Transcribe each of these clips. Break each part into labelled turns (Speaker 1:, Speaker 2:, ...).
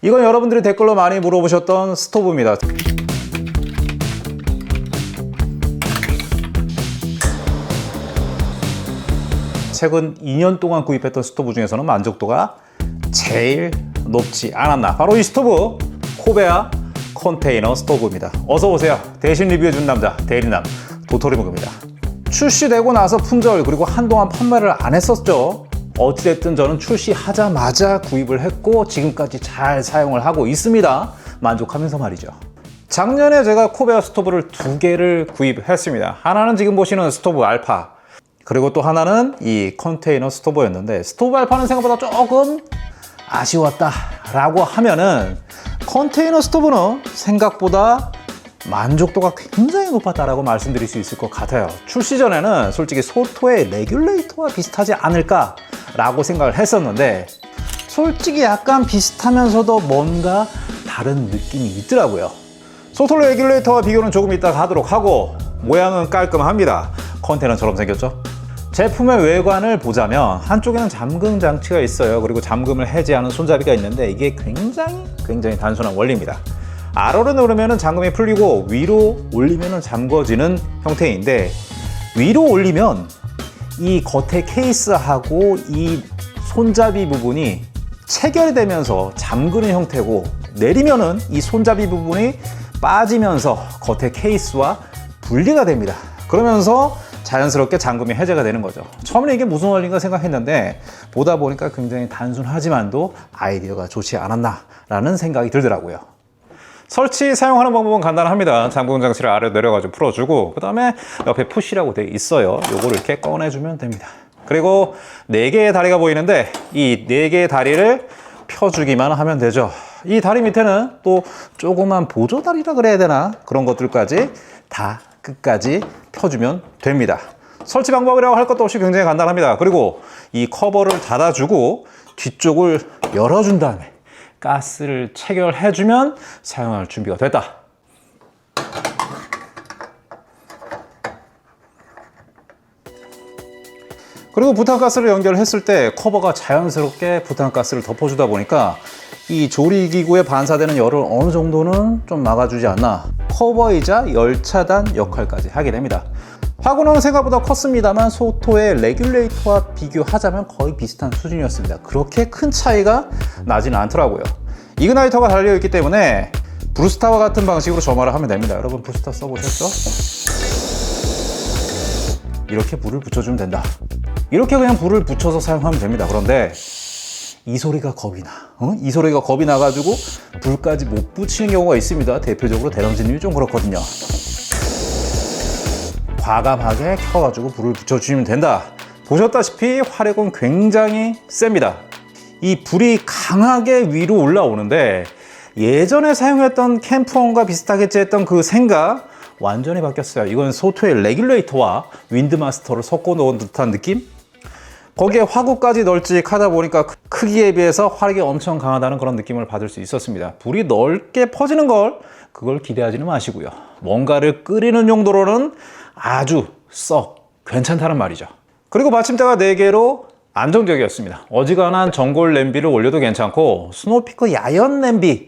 Speaker 1: 이건 여러분들이 댓글로 많이 물어보셨던 스토브입니다. 최근 2년 동안 구입했던 스토브 중에서는 만족도가 제일 높지 않았나. 바로 이 스토브 코베아 컨테이너 스토브입니다. 어서 오세요. 대신 리뷰해 준 남자 대리남 도토리묵입니다. 출시되고 나서 품절 그리고 한동안 판매를 안 했었죠. 어찌됐든 저는 출시하자마자 구입을 했고 지금까지 잘 사용을 하고 있습니다. 만족하면서 말이죠. 작년에 제가 코베아 스토브를 두 개를 구입했습니다. 하나는 지금 보시는 스토브 알파 그리고 또 하나는 이 컨테이너 스토브였는데 스토브 알파는 생각보다 조금 아쉬웠다 라고 하면은 컨테이너 스토브는 생각보다 만족도가 굉장히 높았다라고 말씀드릴 수 있을 것 같아요. 출시 전에는 솔직히 소토의 레귤레이터와 비슷하지 않을까 라고 생각을 했었는데 솔직히 약간 비슷하면서도 뭔가 다른 느낌이 있더라고요. 소토 레귤레이터와 비교는 조금 이따가 하도록 하고 모양은 깔끔합니다. 컨테이너처럼 생겼죠? 제품의 외관을 보자면 한쪽에는 잠금 장치가 있어요. 그리고 잠금을 해제하는 손잡이가 있는데 이게 굉장히 굉장히 단순한 원리입니다. 아래로 누르면 잠금이 풀리고 위로 올리면 잠궈지는 형태인데 위로 올리면 이 겉에 케이스하고 이 손잡이 부분이 체결되면서 잠그는 형태고 내리면은 이 손잡이 부분이 빠지면서 겉에 케이스와 분리가 됩니다. 그러면서 자연스럽게 잠금이 해제가 되는 거죠. 처음에 이게 무슨 원리인가 생각했는데 보다 보니까 굉장히 단순하지만도 아이디어가 좋지 않았나라는 생각이 들더라고요. 설치 사용하는 방법은 간단합니다. 잠금 장치를 아래로 내려가지고 풀어주고 그 다음에 옆에 푸시라고 되어 있어요. 요거를 이렇게 꺼내주면 됩니다. 그리고 네 개의 다리가 보이는데 이 네 개의 다리를 펴주기만 하면 되죠. 이 다리 밑에는 또 조그만 보조 다리라 그래야 되나 그런 것들까지 다 끝까지 펴주면 됩니다. 설치 방법이라고 할 것도 없이 굉장히 간단합니다. 그리고 이 커버를 닫아주고 뒤쪽을 열어준 다음에 가스를 체결해주면 사용할 준비가 됐다. 그리고 부탄가스를 연결했을 때 커버가 자연스럽게 부탄가스를 덮어주다 보니까 이 조리기구에 반사되는 열을 어느 정도는 좀 막아주지 않나 커버이자 열 차단 역할까지 하게 됩니다. 화구는 생각보다 컸습니다만 소토의 레귤레이터와 비교하자면 거의 비슷한 수준이었습니다. 그렇게 큰 차이가 나지는 않더라고요. 이그나이터가 달려있기 때문에 브루스타와 같은 방식으로 점화를 하면 됩니다. 여러분 브루스타 써보셨죠? 이렇게 불을 붙여주면 된다. 이렇게 그냥 불을 붙여서 사용하면 됩니다. 그런데 이 소리가 겁이 나. 어? 이 소리가 겁이 나가지고 불까지 못 붙이는 경우가 있습니다. 대표적으로 대령진님이 좀 그렇거든요. 과감하게 켜가지고 불을 붙여주시면 된다. 보셨다시피 화력은 굉장히 셉니다. 이 불이 강하게 위로 올라오는데 예전에 사용했던 캠프원과 비슷하겠지 했던 그 생각 완전히 바뀌었어요. 이건 소토의 레귤레이터와 윈드마스터를 섞어 놓은 듯한 느낌? 거기에 화구까지 널찍하다 보니까 크- 크기에 비해서 화력이 엄청 강하다는 그런 느낌을 받을 수 있었습니다. 불이 넓게 퍼지는 걸 그걸 기대하지는 마시고요. 뭔가를 끓이는 용도로는 아주 썩 괜찮다는 말이죠. 그리고 받침대가 4개로 안정적이었습니다. 어지간한 전골 냄비를 올려도 괜찮고 스노피커 야연 냄비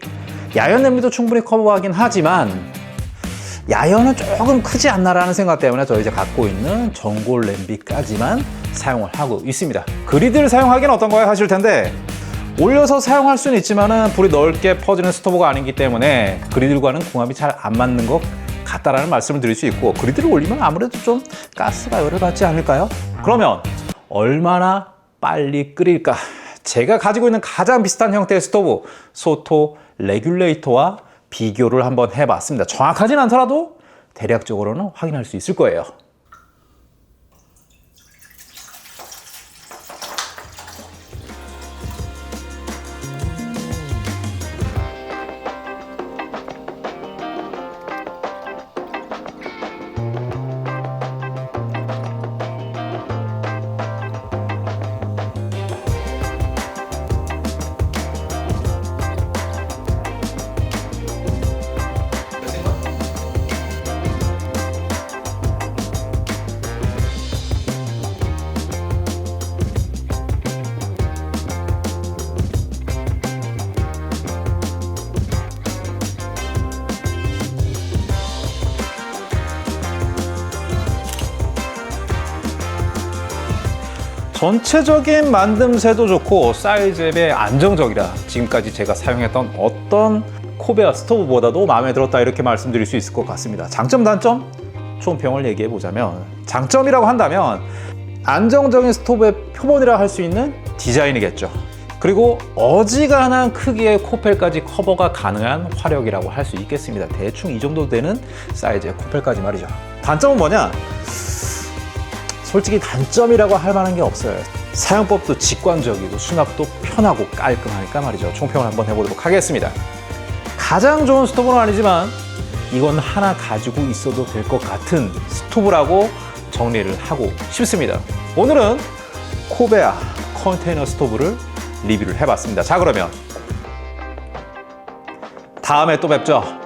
Speaker 1: 야연 냄비도 충분히 커버하긴 하지만 야연은 조금 크지 않나라는 생각 때문에 저 이제 갖고 있는 전골 냄비까지만 사용을 하고 있습니다. 그리드를 사용하기는 어떤가요? 하실 텐데 올려서 사용할 수는 있지만은 불이 넓게 퍼지는 스토브가 아니기 때문에 그리들과는 궁합이 잘 안 맞는 것 같다라는 말씀을 드릴 수 있고 그리드를 올리면 아무래도 좀 가스가 열을 받지 않을까요? 그러면 얼마나 빨리 끓일까? 제가 가지고 있는 가장 비슷한 형태의 스토브 소토 레귤레이터와 비교를 한번 해봤습니다. 정확하진 않더라도 대략적으로는 확인할 수 있을 거예요. 전체적인 만듦새도 좋고 사이즈에 안정적이라 지금까지 제가 사용했던 어떤 코베아 스토브보다도 마음에 들었다 이렇게 말씀드릴 수 있을 것 같습니다. 장점 단점 총평을 얘기해 보자면 장점이라고 한다면 안정적인 스토브의 표본이라 할 수 있는 디자인이겠죠. 그리고 어지간한 크기의 코펠까지 커버가 가능한 화력이라고 할 수 있겠습니다. 대충 이 정도 되는 사이즈의 코펠까지 말이죠. 단점은 뭐냐? 솔직히 단점이라고 할 만한 게 없어요. 사용법도 직관적이고 수납도 편하고 깔끔하니까 말이죠. 총평을 한번 해보도록 하겠습니다. 가장 좋은 스토브는 아니지만 이건 하나 가지고 있어도 될 것 같은 스토브라고 정리를 하고 싶습니다. 오늘은 코베아 컨테이너 스토브를 리뷰를 해봤습니다. 자 그러면 다음에 또 뵙죠.